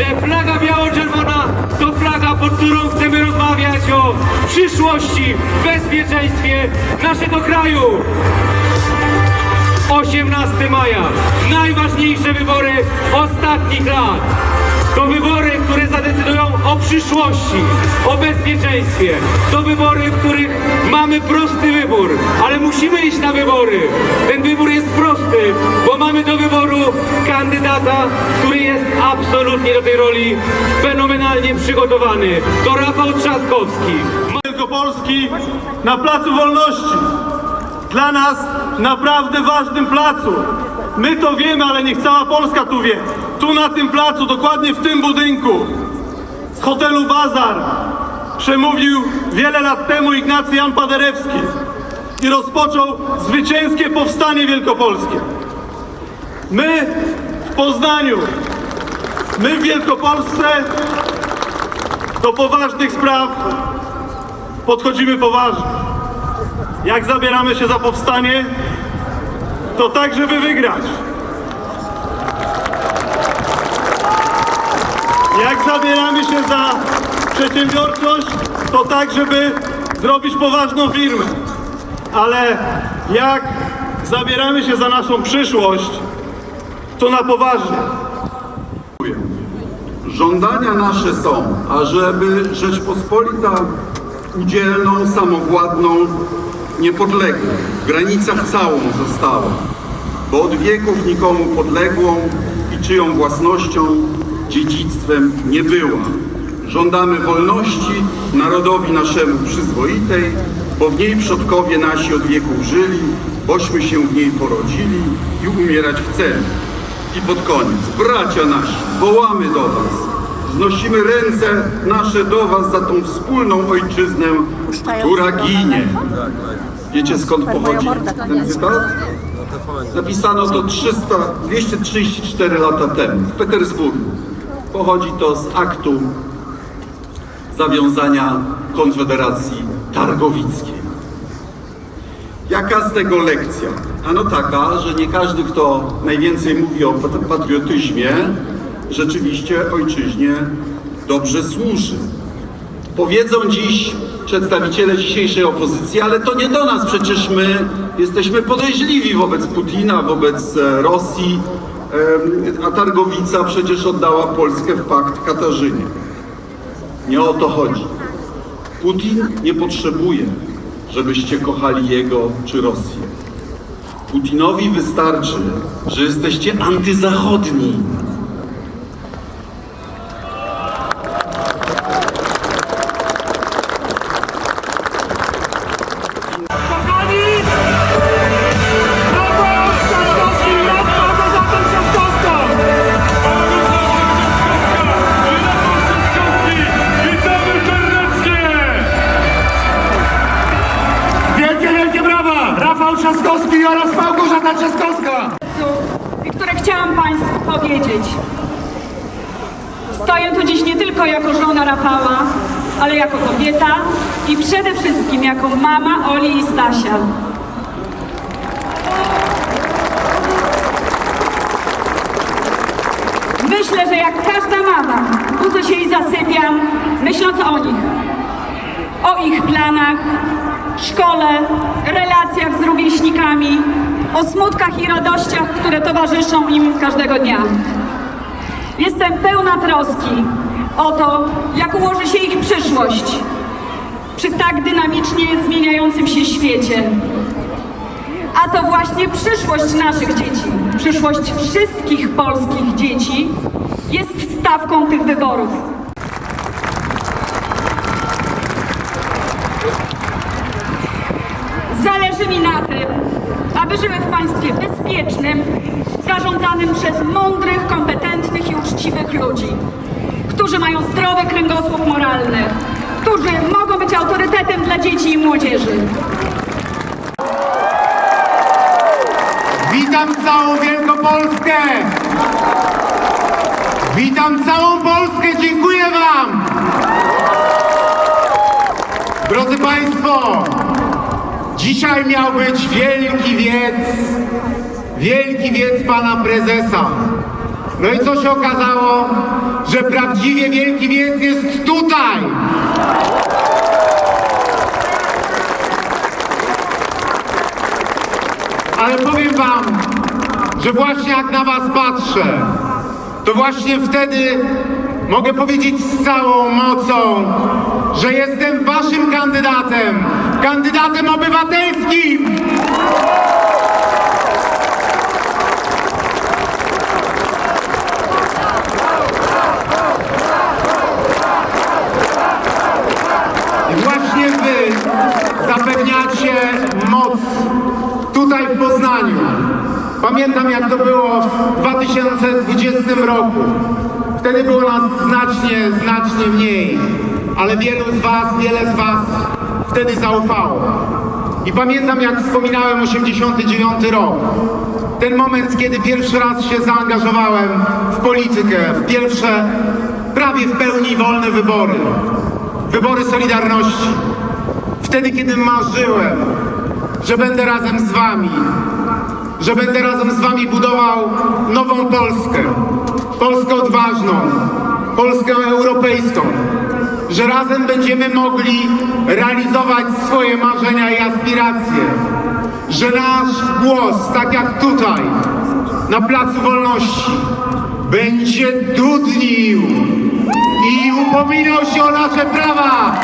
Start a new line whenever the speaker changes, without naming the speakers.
że flaga biało-czerwona to flaga, pod którą chcemy rozmawiać o przyszłości, bezpieczeństwie naszego kraju. 18 maja. Najważniejsze wybory ostatnich lat. To wybory, które zadecydują o przyszłości, o bezpieczeństwie. To wybory, w których mamy prosty wybór, ale musimy iść na wybory. Ten wybór jest prosty, bo mamy do wyboru kandydata, absolutnie do tej roli fenomenalnie przygotowany. To Rafał Trzaskowski.
Wielkopolski na Placu Wolności. Dla nas naprawdę ważnym placu. My to wiemy, ale niech cała Polska tu wie. Tu na tym placu, dokładnie w tym budynku, z hotelu Bazar, przemówił wiele lat temu Ignacy Jan Paderewski i rozpoczął zwycięskie powstanie wielkopolskie. My w Poznaniu, my w Wielkopolsce do poważnych spraw podchodzimy poważnie. Jak zabieramy się za powstanie, to tak, żeby wygrać. Jak zabieramy się za przedsiębiorczość, to tak, żeby zrobić poważną firmę. Ale jak zabieramy się za naszą przyszłość, to na poważnie.
Żądania nasze są, ażeby Rzeczpospolita udzielną, samowładną, niepodległą, w granicach całą została, bo od wieków nikomu podległą i czyją własnością, dziedzictwem nie była. Żądamy wolności narodowi naszemu przyzwoitej, bo w niej przodkowie nasi od wieków żyli, bośmy się w niej porodzili i umierać chcemy. I pod koniec, bracia nasi, wołamy do was, wznosimy ręce nasze do was za tą wspólną ojczyznę, która ginie. Wiecie skąd pochodzi ten cytat? Napisano to 300, 234 lata temu w Petersburgu. Pochodzi to z aktu zawiązania Konfederacji Targowickiej. Jaka z tego lekcja? Ano taka, że nie każdy, kto najwięcej mówi o pat- patriotyzmie, rzeczywiście ojczyźnie dobrze służy. Powiedzą dziś przedstawiciele dzisiejszej opozycji, ale to nie do nas, przecież my jesteśmy podejrzliwi wobec Putina, wobec e, Rosji, a Targowica przecież oddała Polskę w pakt Katarzynie. Nie o to chodzi. Putin nie potrzebuje, żebyście kochali jego czy Rosję. Putinowi wystarczy, że jesteście antyzachodni.
Trzaskowski oraz Małgorzata Trzaskowska!
i które chciałam Państwu powiedzieć. Stoję tu dziś nie tylko jako żona Rafała, ale jako kobieta i przede wszystkim jako mama Oli i Stasia. Myślę, że jak każda mama, budzę się i zasypiam, myśląc o nich, o ich planach, szkole, relacjach z rówieśnikami, o smutkach i radościach, które towarzyszą im każdego dnia. Jestem pełna troski o to, jak ułoży się ich przyszłość przy tak dynamicznie zmieniającym się świecie. A to właśnie przyszłość naszych dzieci, przyszłość wszystkich polskich dzieci jest wstawką tych wyborów. Zależy mi na tym, aby żyły w państwie bezpiecznym, zarządzanym przez mądrych, kompetentnych i uczciwych ludzi, którzy mają zdrowy kręgosłup moralny, którzy mogą być autorytetem dla dzieci i młodzieży.
Witam całą Wielkopolskę! Witam całą Polskę, dziękuję Wam! Drodzy Państwo, dzisiaj miał być wielki wiec, wielki wiec Pana Prezesa. No i co się okazało? Że prawdziwie wielki wiec jest tutaj! Ale powiem wam, że właśnie jak na was patrzę, to właśnie wtedy mogę powiedzieć z całą mocą, że jestem waszym kandydatem, kandydatem obywatelskim! Właśnie wy zapewniacie moc tutaj w Poznaniu. Pamiętam jak to było w 2020 roku. Wtedy było nas znacznie, znacznie mniej, ale wielu z was, wiele z was wtedy zaufało. I pamiętam jak wspominałem 89 rok. Ten moment, kiedy pierwszy raz się zaangażowałem w politykę, w pierwsze prawie w pełni wolne wybory. Wybory Solidarności. Wtedy, kiedy marzyłem, że będę razem z wami, że będę razem z wami budował nową Polskę. Polskę odważną, Polskę europejską. Że razem będziemy mogli realizować swoje marzenia i aspiracje. Że nasz głos, tak jak tutaj, na Placu Wolności, będzie dudnił i upominał się o nasze prawa,